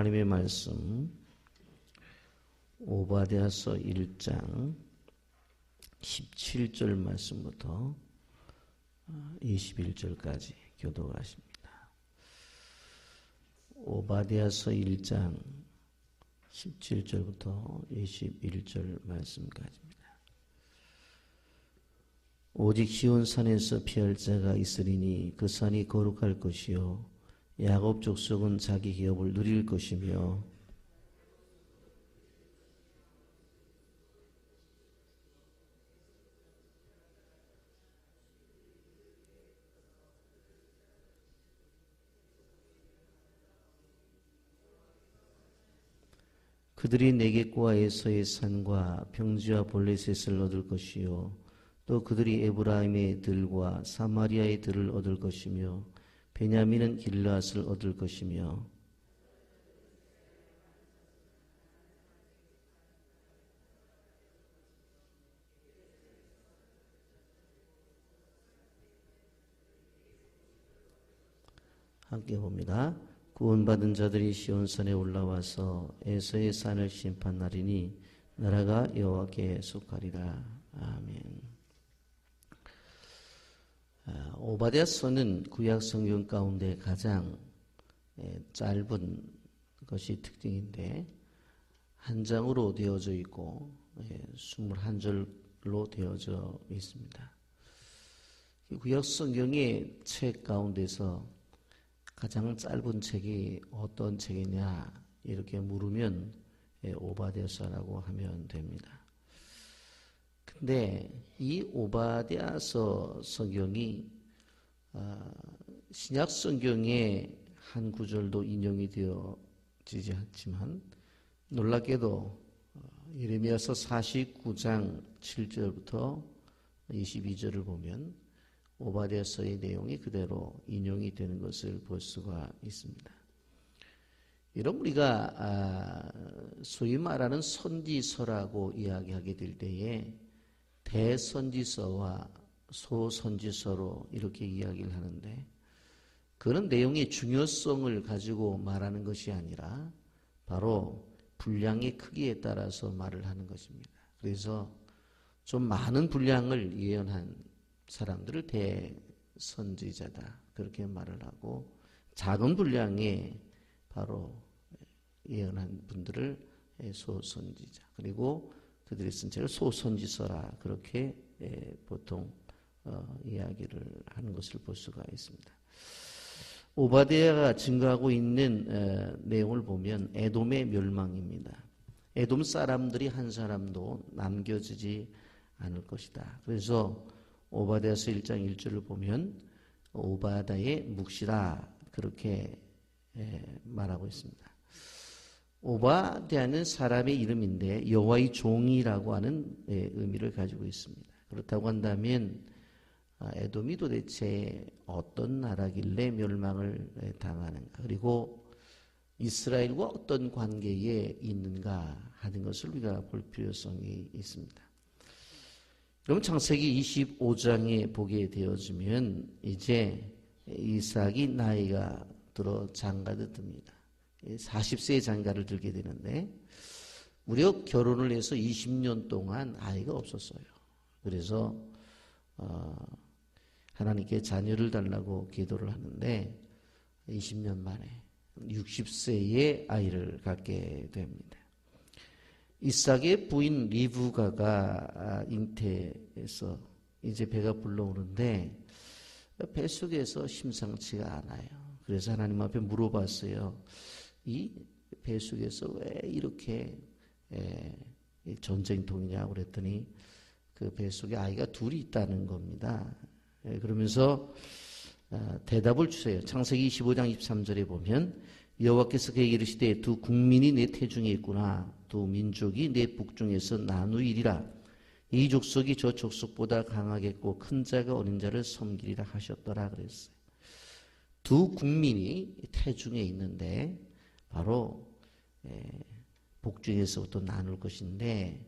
하나님의 말씀 오바댜서 1장 17절 말씀부터 21절까지 교도하십니다. 오바댜서 1장 17절부터 21절 말씀까지입니다. 오직 시온 산에서 피할 자가 있으리니 그 산이 거룩할 것이요 야곱 족속은 자기 기업을 누릴 것이며 그들이 네겝과 에서의 산과 평지와 볼레셋을 얻을 것이요. 또 그들이 에브라임의 들과 사마리아의 들을 얻을 것이며 베냐민은 길라앗을 얻을 것이며 함께 봅니다. 구원받은 자들이 시온산에 올라와서 에서의 산을 심판하리니 나라가 여호와께 속하리라. 아멘. 아, 오바댜서는 구약 성경 가운데 가장 예, 짧은 것이 특징인데 한 장으로 되어져 있고 21절로 예, 되어져 있습니다. 구약 성경의 책 가운데서 가장 짧은 책이 어떤 책이냐 이렇게 물으면 예, 오바댜서라고 하면 됩니다. 근데 이 오바댜서 성경이 아, 신약 성경의 한 구절도 인용이 되어지지 않지만 놀랍게도 어, 예레미야서 49장 7절부터 22절을 보면 오바댜서의 내용이 그대로 인용이 되는 것을 볼 수가 있습니다. 이런 우리가 아, 소위 말하는 선지서라고 이야기하게 될 때에 대선지서와 소선지서로 이렇게 이야기를 하는데 그런 내용의 중요성을 가지고 말하는 것이 아니라 바로 분량의 크기에 따라서 말을 하는 것입니다. 그래서 좀 많은 분량을 예언한 사람들을 대선지자다 그렇게 말을 하고 작은 분량의 바로 예언한 분들을 소선지자 그리고 그들이 쓴 책을 소선지서라 그렇게 예, 보통 어, 이야기를 하는 것을 볼 수가 있습니다. 오바데야가 증가하고 있는 에, 내용을 보면 에돔의 멸망입니다. 에돔 사람들이 한 사람도 남겨지지 않을 것이다. 그래서 오바데야서 1장 1절을 보면 오바다의 묵시라 그렇게 에, 말하고 있습니다. 오바데아는 사람의 이름인데 여호와의 종이라고 하는 예, 의미를 가지고 있습니다. 그렇다고 한다면 아, 에돔이 도대체 어떤 나라길래 멸망을 예, 당하는가 그리고 이스라엘과 어떤 관계에 있는가 하는 것을 우리가 볼 필요성이 있습니다. 여러분 창세기 25장에 보게 되어지면 이제 이삭이 나이가 들어 장가드 듭니다. 40세의 장가를 들게 되는데 무려 결혼을 해서 20년 동안 아이가 없었어요. 그래서 어, 하나님께 자녀를 달라고 기도를 하는데 20년 만에 60세의 아이를 갖게 됩니다. 이삭의 부인 리브가가 잉태해서 이제 배가 불러오는데 뱃속에서 심상치가 않아요. 그래서 하나님 앞에 물어봤어요. 이 배속에서 왜 이렇게 에, 전쟁통이냐 그랬더니 그 배속에 아이가 둘이 있다는 겁니다. 에, 그러면서 아, 대답을 주세요. 창세기 25장 23절에 보면 여호와께서 그에게 이르시되 두 국민이 내 태중에 있구나 두 민족이 내 북중에서 나누이리라 이 족속이 저 족속보다 강하겠고 큰 자가 어린 자를 섬기리라 하셨더라 그랬어요. 두 국민이 태중에 있는데 바로 복중에서부터 나눌 것인데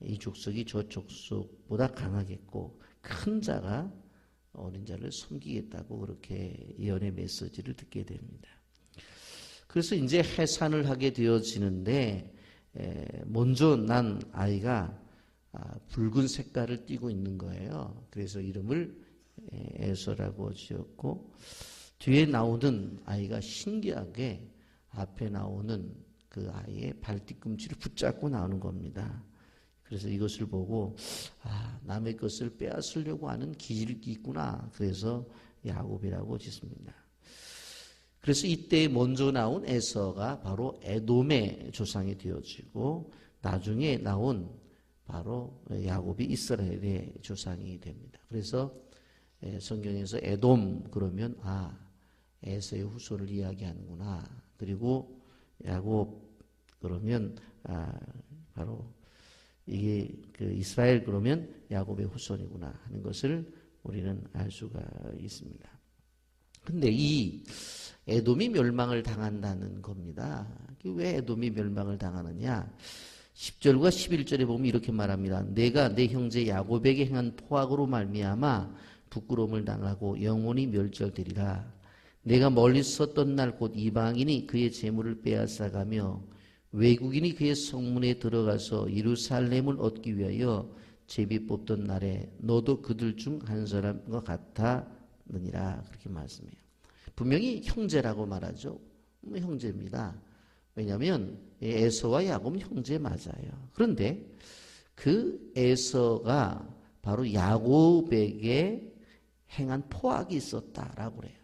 이 족속이 저 족속보다 강하겠고 큰 자가 어린 자를 섬기겠다고 그렇게 예언의 메시지를 듣게 됩니다. 그래서 이제 해산을 하게 되어지는데 먼저 난 아이가 아, 붉은 색깔을 띠고 있는 거예요. 그래서 이름을 에서라고 지었고 뒤에 나오는 아이가 신기하게 앞에 나오는 그 아이의 발뒤꿈치를 붙잡고 나오는 겁니다. 그래서 이것을 보고 아, 남의 것을 빼앗으려고 하는 기질이 있구나. 그래서 야곱이라고 짓습니다. 그래서 이때 먼저 나온 에서가 바로 에돔의 조상이 되어지고 나중에 나온 바로 야곱이 이스라엘의 조상이 됩니다. 그래서 성경에서 에돔 그러면 아 에서의 후손을 이야기하는구나. 그리고 야곱 그러면 아 바로 이게 그 이스라엘 그러면 야곱의 후손이구나 하는 것을 우리는 알 수가 있습니다. 근데 이 에돔이 멸망을 당한다는 겁니다. 왜 에돔이 멸망을 당하느냐? 10절과 11절에 보면 이렇게 말합니다. 내가 내 형제 야곱에게 행한 포악으로 말미암아 부끄러움을 당하고 영원히 멸절되리라. 내가 멀리서 떴날 곧 이방인이 그의 재물을 빼앗아가며 외국인이 그의 성문에 들어가서 예루살렘을 얻기 위하여 제비 뽑던 날에 너도 그들 중 한 사람과 같았느니라 그렇게 말씀해요. 분명히 형제라고 말하죠. 뭐 형제입니다. 왜냐하면 에서와 야곱은 형제 맞아요. 그런데 그 에서가 바로 야곱에게 행한 포악이 있었다라고 그래요.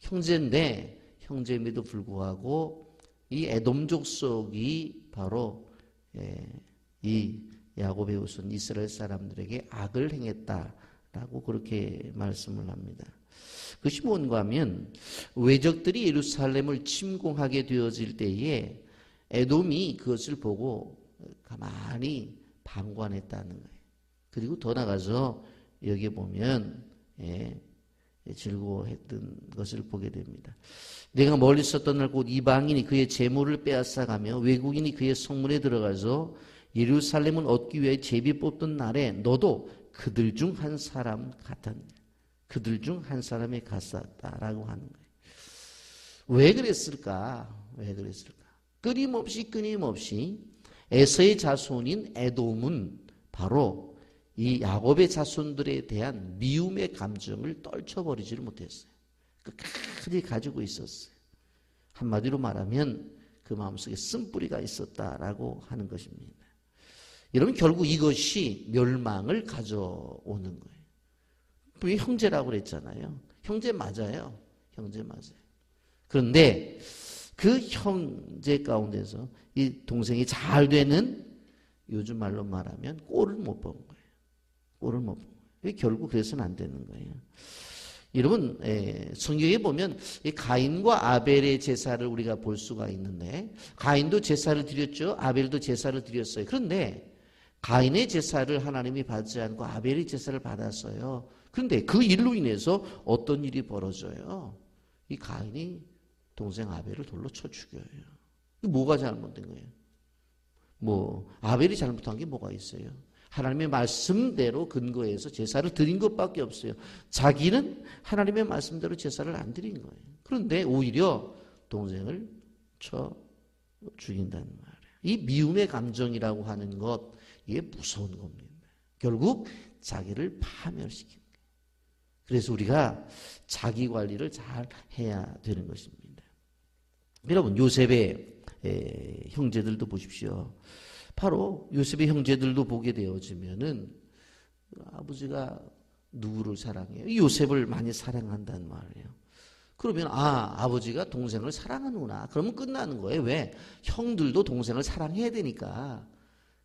형제인데 형제임에도 불구하고 이 에돔족 속이 바로 예, 이 야곱의 후손 이스라엘 사람들에게 악을 행했다라고 그렇게 말씀을 합니다. 그것이 뭔가 하면 외적들이 예루살렘을 침공하게 되어질 때에 에돔이 그것을 보고 가만히 방관했다는 거예요. 그리고 더 나가서 여기 보면 예, 즐거워했던 것을 보게 됩니다. 내가 멀리 있었던 날 곧 이방인이 그의 재물을 빼앗아가며 외국인이 그의 성문에 들어가서 예루살렘을 얻기 위해 제비 뽑던 날에 너도 그들 중 한 사람 같은 그들 중 한 사람이 갔었다라고 하는 거예요. 왜 그랬을까? 왜 그랬을까? 끊임없이 끊임없이 에서의 자손인 에돔은 바로 이 야곱의 자손들에 대한 미움의 감정을 떨쳐버리지를 못했어요. 끝까지 가지고 있었어요. 한마디로 말하면 그 마음속에 쓴뿌리가 있었다라고 하는 것입니다. 여러분 결국 이것이 멸망을 가져오는 거예요. 분명히 형제라고 그랬잖아요. 형제 맞아요. 형제 맞아요. 그런데 그 형제 가운데서 이 동생이 잘 되는 요즘 말로 말하면 꼴을 못 본 거예요. 꼴을 못본 거예요. 결국 그래서는 안 되는 거예요. 여러분 에, 성경에 보면 가인과 아벨의 제사를 우리가 볼 수가 있는데 가인도 제사를 드렸죠. 아벨도 제사를 드렸어요. 그런데 가인의 제사를 하나님이 받지 않고 아벨의 제사를 받았어요. 그런데 그 일로 인해서 어떤 일이 벌어져요? 이 가인이 동생 아벨을 돌로 쳐 죽여요. 뭐가 잘못된 거예요? 뭐 아벨이 잘못한 게 뭐가 있어요? 하나님의 말씀대로 근거해서 제사를 드린 것밖에 없어요. 자기는 하나님의 말씀대로 제사를 안 드린 거예요. 그런데 오히려 동생을 쳐 죽인다는 말이에요. 이 미움의 감정이라고 하는 것, 이게 무서운 겁니다. 결국 자기를 파멸시키는 거예요. 그래서 우리가 자기 관리를 잘 해야 되는 것입니다. 여러분, 요셉의 형제들도 보십시오. 바로 요셉의 형제들도 보게 되어지면은 아버지가 누구를 사랑해요? 요셉을 많이 사랑한다는 말이에요. 그러면 아 아버지가 동생을 사랑하는구나. 그러면 끝나는 거예요. 왜? 형들도 동생을 사랑해야 되니까.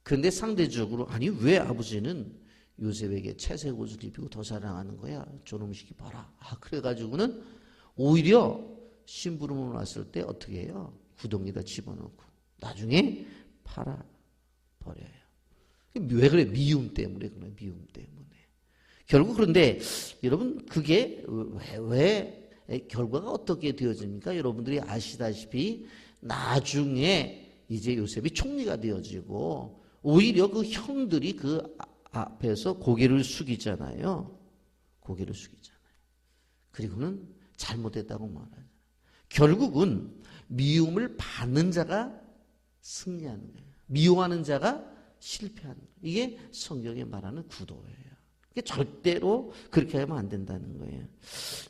그런데 상대적으로 아니 왜 아버지는 요셉에게 채색 옷을 입히고 더 사랑하는 거야? 저놈식이 봐라. 아 그래가지고는 오히려 심부름을 왔을 때 어떻게 해요? 구덩이에다 집어넣고 나중에 팔아 버려요. 왜 그래? 미움 때문에 그래. 미움 때문에. 결국 그런데 여러분 그게 왜, 왜 결과가 어떻게 되어집니까? 여러분들이 아시다시피 나중에 이제 요셉이 총리가 되어지고 오히려 그 형들이 그 앞에서 고개를 숙이잖아요. 고개를 숙이잖아요. 그리고는 잘못했다고 말하죠. 결국은 미움을 받는 자가 승리하는 거예요. 미워하는 자가 실패하는 거예요. 이게 성경에 말하는 구도예요. 절대로 그렇게 하면 안 된다는 거예요.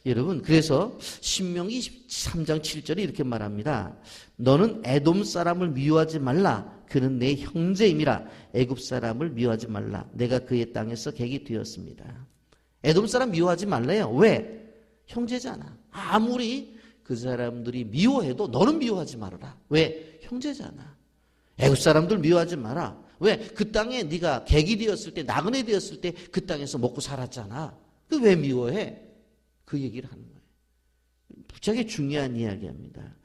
여러분, 그래서 신명기 3장 7절에 이렇게 말합니다. 너는 애돔 사람을 미워하지 말라. 그는 내 형제임이라. 애굽 사람을 미워하지 말라. 내가 그의 땅에서 객이 되었습니다. 애돔 사람 미워하지 말래요. 왜? 형제잖아. 아무리 그 사람들이 미워해도 너는 미워하지 말아라. 왜? 형제잖아. 애굽 사람들 미워하지 마라. 왜? 그 땅에 네가 객이 되었을 때, 나그네 되었을 때 그 땅에서 먹고 살았잖아. 그 왜 미워해? 그 얘기를 하는 거예요. 부작에 중요한 이야기입니다.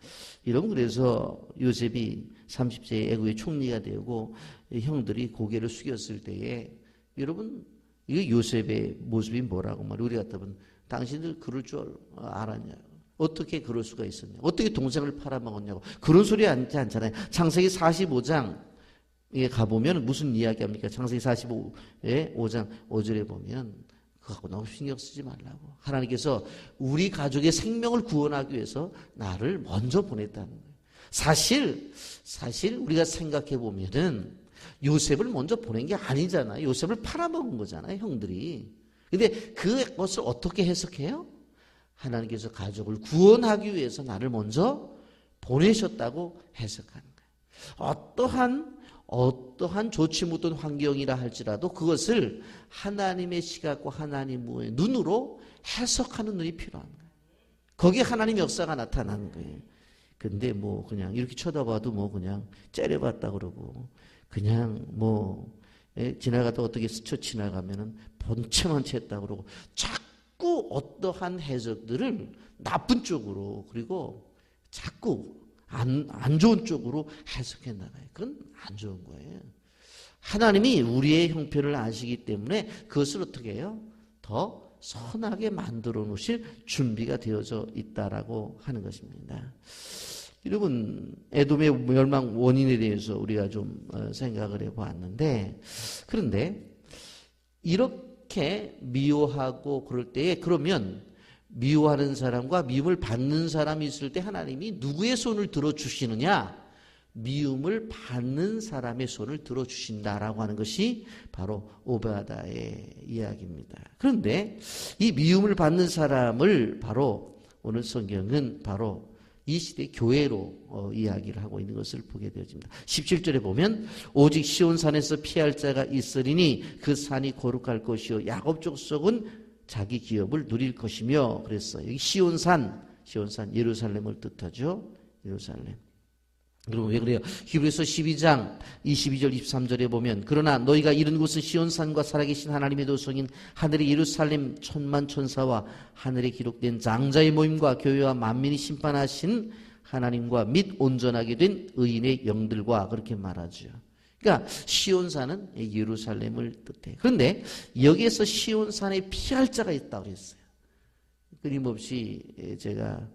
여러분 그래서 요셉이 30세에 애국의 총리가 되고 형들이 고개를 숙였을 때에 여러분 이게 요셉의 모습이 뭐라고 말 우리 같으면 당신들 그럴 줄 알았냐 어떻게 그럴 수가 있었냐 어떻게 동생을 팔아먹었냐고 그런 소리 하지 않잖아요 창세기 45장 에 가보면 무슨 이야기 합니까? 창세기 45에 5장 5절에 보면 그거하고 너무 신경 쓰지 말라고. 하나님께서 우리 가족의 생명을 구원하기 위해서 나를 먼저 보냈다는 거예요. 사실, 사실 우리가 생각해 보면은 요셉을 먼저 보낸 게 아니잖아요. 요셉을 팔아먹은 거잖아요, 형들이. 근데 그것을 어떻게 해석해요? 하나님께서 가족을 구원하기 위해서 나를 먼저 보내셨다고 해석하는 거예요. 어떠한 어떠한 좋지 못한 환경이라 할지라도 그것을 하나님의 시각과 하나님의 눈으로 해석하는 눈이 필요한 거예요. 거기에 하나님 역사가 나타나는 거예요. 근데 뭐 그냥 이렇게 쳐다봐도 뭐 그냥 째려봤다 그러고 그냥 뭐 예, 지나가다 어떻게 스쳐 지나가면은 본체만 챘다 그러고 자꾸 어떠한 해석들을 나쁜 쪽으로 그리고 자꾸 안, 안 좋은 쪽으로 해석해 나가요. 그건 안 좋은 거예요. 하나님이 우리의 형편을 아시기 때문에 그것을 어떻게 해요? 더 선하게 만들어 놓으실 준비가 되어져 있다라고 하는 것입니다. 여러분, 에돔의 멸망 원인에 대해서 우리가 좀 어, 생각을 해 보았는데, 그런데 이렇게 미워하고 그럴 때에 그러면 미워하는 사람과 미움을 받는 사람이 있을 때 하나님이 누구의 손을 들어 주시느냐? 미움을 받는 사람의 손을 들어 주신다라고 하는 것이 바로 오바다의 이야기입니다. 그런데 이 미움을 받는 사람을 바로 오늘 성경은 바로 이 시대 교회로 어, 이야기를 하고 있는 것을 보게 되어집니다. 17절에 보면 오직 시온산에서 피할 자가 있으리니 그 산이 거룩할 것이요 야곱 족속은 자기 기업을 누릴 것이며 그랬어요. 여기 시온산, 시온산 예루살렘을 뜻하죠. 예루살렘. 그럼 왜 그래요? 히브리서 12장 22절 23절에 보면 그러나 너희가 이른 곳은 시온산과 살아계신 하나님의 도성인 하늘의 예루살렘 천만 천사와 하늘에 기록된 장자의 모임과 교회와 만민이 심판하신 하나님과 및 온전하게 된 의인의 영들과 그렇게 말하죠. 그러니까 시온산은 예루살렘을 뜻해요. 그런데 여기에서 시온산에 피할 자가 있다고 그랬어요. 끊임없이 제가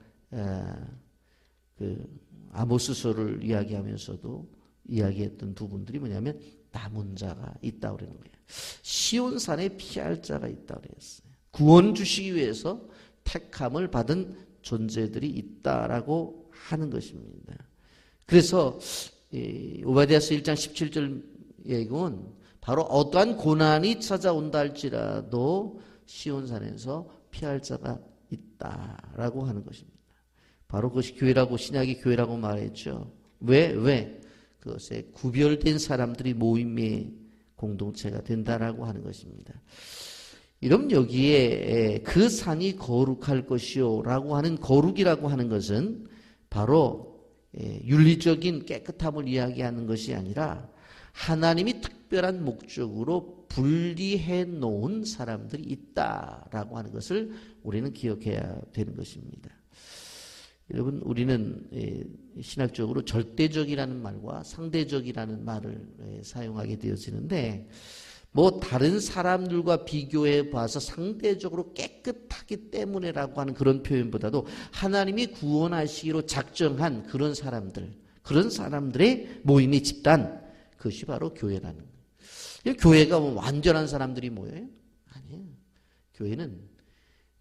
그 아모스서를 이야기하면서도 이야기했던 두 분들이 뭐냐면 남은 자가 있다고 그러는 거예요. 시온산에 피할 자가 있다고 그랬어요. 구원 주시기 위해서 택함을 받은 존재들이 있다라고 하는 것입니다. 그래서 오바디아스 1장 17절 얘기는 바로 어떠한 고난이 찾아온다 할지라도 시온산에서 피할 자가 있다라고 하는 것입니다. 바로 그것이 교회라고 신약의 교회라고 말했죠. 왜? 왜? 그것에 구별된 사람들이 모임의 공동체가 된다라고 하는 것입니다. 이런 여기에 그 산이 거룩할 것이요라고 하는 거룩이라고 하는 것은 바로 예, 윤리적인 깨끗함을 이야기하는 것이 아니라 하나님이 특별한 목적으로 분리해 놓은 사람들이 있다라고 하는 것을 우리는 기억해야 되는 것입니다. 여러분, 우리는 예, 신학적으로 절대적이라는 말과 상대적이라는 말을 예, 사용하게 되어지는데 뭐 다른 사람들과 비교해 봐서 상대적으로 깨끗하기 때문에라고 하는 그런 표현보다도 하나님이 구원하시기로 작정한 그런 사람들, 그런 사람들의 모임의 집단, 그것이 바로 교회라는 거예요. 교회가 뭐 완전한 사람들이 모여요? 아니에요. 교회는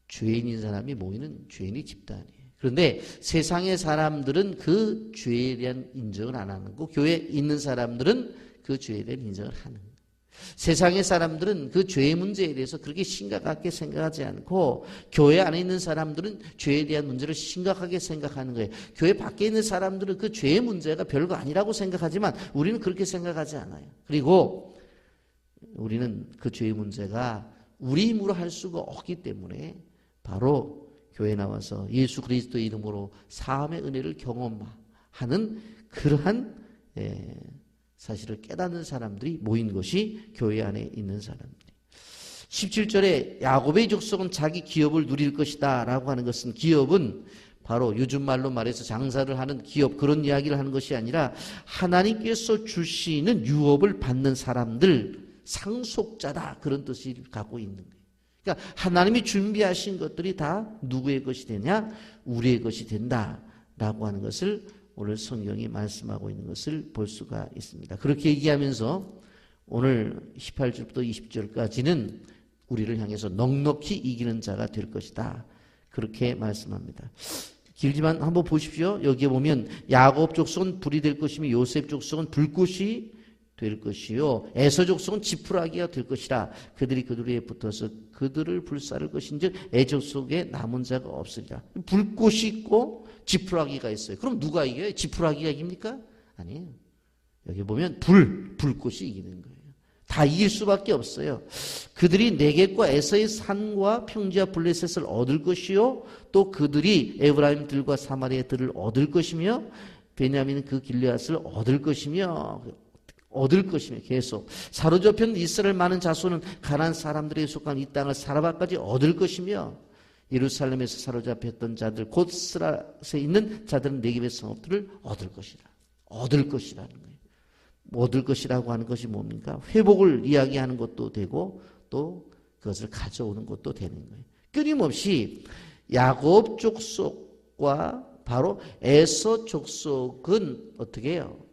죄인인 사람이 모이는 죄인의 집단이에요. 그런데 세상의 사람들은 그 죄에 대한 인정을 안 하는 거고 교회에 있는 사람들은 그 죄에 대한 인정을 하는 거예요. 세상의 사람들은 그 죄의 문제에 대해서 그렇게 심각하게 생각하지 않고 교회 안에 있는 사람들은 죄에 대한 문제를 심각하게 생각하는 거예요. 교회 밖에 있는 사람들은 그 죄의 문제가 별거 아니라고 생각하지만 우리는 그렇게 생각하지 않아요. 그리고 우리는 그 죄의 문제가 우리 힘으로 할 수가 없기 때문에 바로 교회 나와서 예수 그리스도 이름으로 사함의 은혜를 경험하는 그러한 예, 사실을 깨닫는 사람들이 모인 것이 교회 안에 있는 사람들이. 17절에 야곱의 족속은 자기 기업을 누릴 것이다 라고 하는 것은 기업은 바로 요즘 말로 말해서 장사를 하는 기업 그런 이야기를 하는 것이 아니라 하나님께서 주시는 유업을 받는 사람들 상속자다 그런 뜻을 갖고 있는 거예요. 그러니까 하나님이 준비하신 것들이 다 누구의 것이 되냐? 우리의 것이 된다라고 하는 것을 오늘 성경이 말씀하고 있는 것을 볼 수가 있습니다. 그렇게 얘기하면서 오늘 18절부터 20절까지는 우리를 향해서 넉넉히 이기는 자가 될 것이다. 그렇게 말씀합니다. 길지만 한번 보십시오. 여기에 보면 야곱 족속은 불이 될 것이며 요셉 족속은 불꽃이 될 것이요. 에서 족속은 지푸라기가 될 것이라. 그들이 그들에 붙어서 그들을 불사를 것인즉 애족 속에 남은 자가 없으리라. 불꽃이 있고 지푸라기가 있어요. 그럼 누가 이겨요? 지푸라기가 이깁니까? 아니에요. 여기 보면 불, 불꽃이 이기는 거예요. 다 이길 수밖에 없어요. 그들이 네겝과 에서의 산과 평지와 블레셋을 얻을 것이요. 또 그들이 에브라임 들과 사마리아 들을 얻을 것이며 베냐민은 그 길르앗을 얻을 것이며 얻을 것이며 계속 사로잡힌 이스라엘 많은 자손은 가난 사람들의 속한 이 땅을 사라바까지 얻을 것이며 예루살렘에서 사로잡혔던 자들 곧 스라에 있는 자들은 네개의 성읍들을 얻을 것이라 얻을 것이라는 거예요. 얻을 것이라고 하는 것이 뭡니까? 회복을 이야기하는 것도 되고 또 그것을 가져오는 것도 되는 거예요. 끊임없이 야곱 족속과 바로 에서 족속은 어떻게 해요?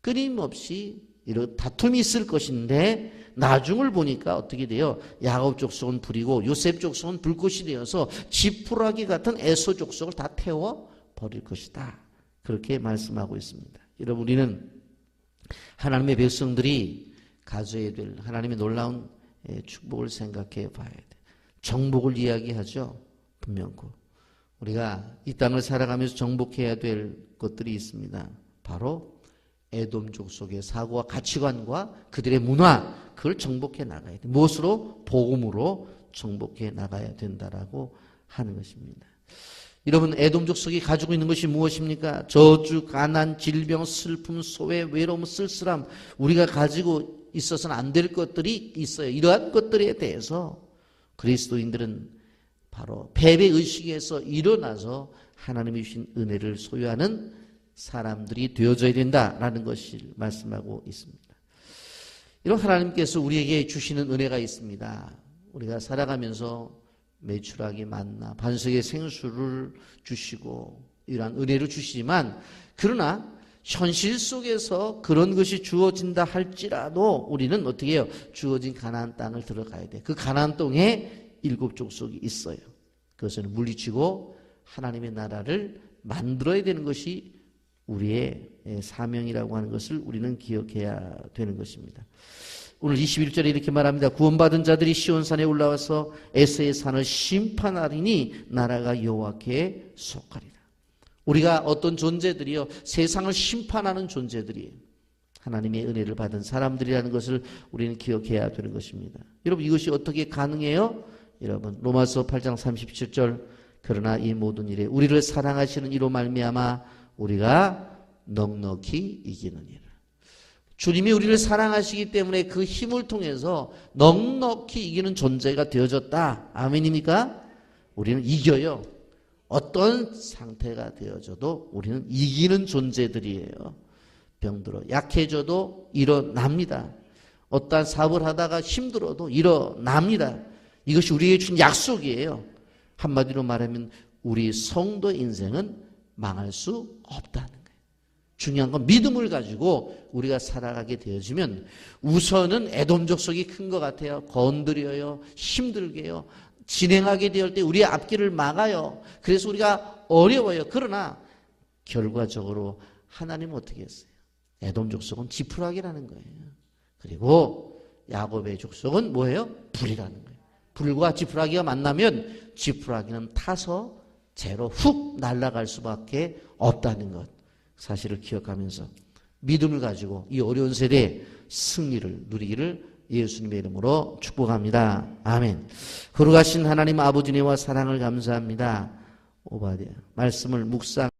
끊임없이 이런 다툼이 있을 것인데 나중을 보니까 어떻게 돼요? 야곱 족속은 불이고 요셉 족속은 불꽃이 되어서 지푸라기 같은 에소 족속을 다 태워 버릴 것이다. 그렇게 말씀하고 있습니다. 여러분 우리는 하나님의 백성들이 가져야 될 하나님의 놀라운 예, 축복을 생각해 봐야 돼. 정복을 이야기하죠. 분명코. 우리가 이 땅을 살아가면서 정복해야 될 것들이 있습니다. 바로 에돔족 속의 사고와 가치관과 그들의 문화 그걸 정복해 나가야 돼. 무엇으로 복음으로 정복해 나가야 된다라고 하는 것입니다. 여러분 에돔족 속이 가지고 있는 것이 무엇입니까? 저주, 가난, 질병, 슬픔, 소외, 외로움, 쓸쓸함 우리가 가지고 있어서는 안 될 것들이 있어요. 이러한 것들에 대해서 그리스도인들은 바로 패배 의식에서 일어나서 하나님이 주신 은혜를 소유하는 사람들이 되어져야 된다라는 것을 말씀하고 있습니다. 이런 하나님께서 우리에게 주시는 은혜가 있습니다. 우리가 살아가면서 매출하기 만나 반석의 생수를 주시고 이러한 은혜를 주시지만 그러나 현실 속에서 그런 것이 주어진다 할지라도 우리는 어떻게 해요? 주어진 가나안 땅을 들어가야 돼. 그 가나안 땅에 일곱 족속이 있어요. 그것을 물리치고 하나님의 나라를 만들어야 되는 것이 우리의 사명이라고 하는 것을 우리는 기억해야 되는 것입니다. 오늘 21절에 이렇게 말합니다. 구원받은 자들이 시온산에 올라와서 에스의 산을 심판하리니 나라가 여호와께 속하리라. 우리가 어떤 존재들이요 세상을 심판하는 존재들이에요. 하나님의 은혜를 받은 사람들이라는 것을 우리는 기억해야 되는 것입니다. 여러분 이것이 어떻게 가능해요? 여러분 로마서 8장 37절 그러나 이 모든 일에 우리를 사랑하시는 이로 말미암아 우리가 넉넉히 이기느니라. 주님이 우리를 사랑하시기 때문에 그 힘을 통해서 넉넉히 이기는 존재가 되어졌다. 아멘입니까? 우리는 이겨요. 어떤 상태가 되어져도 우리는 이기는 존재들이에요. 병들어 약해져도 일어납니다. 어떠한 사업을 하다가 힘들어도 일어납니다. 이것이 우리에게 준 약속이에요. 한마디로 말하면 우리 성도 인생은 망할 수 없다는 거예요. 중요한 건 믿음을 가지고 우리가 살아가게 되어지면 우선은 애돔적 속이 큰 것 같아요. 건드려요. 힘들게요. 진행하게 될때 우리의 앞길을 막아요. 그래서 우리가 어려워요. 그러나 결과적으로 하나님은 어떻게 했어요? 에돔 족속은 지푸라기라는 거예요. 그리고 야곱의 족속은 뭐예요? 불이라는 거예요. 불과 지푸라기가 만나면 지푸라기는 타서 제로 훅 날아갈 수밖에 없다는 것. 사실을 기억하면서 믿음을 가지고 이 어려운 세대에 승리를 누리기를 예수님의 이름으로 축복합니다. 아멘. 거룩하신 하나님 아버지 네와 사랑을 감사합니다. 오바디아 말씀을 묵상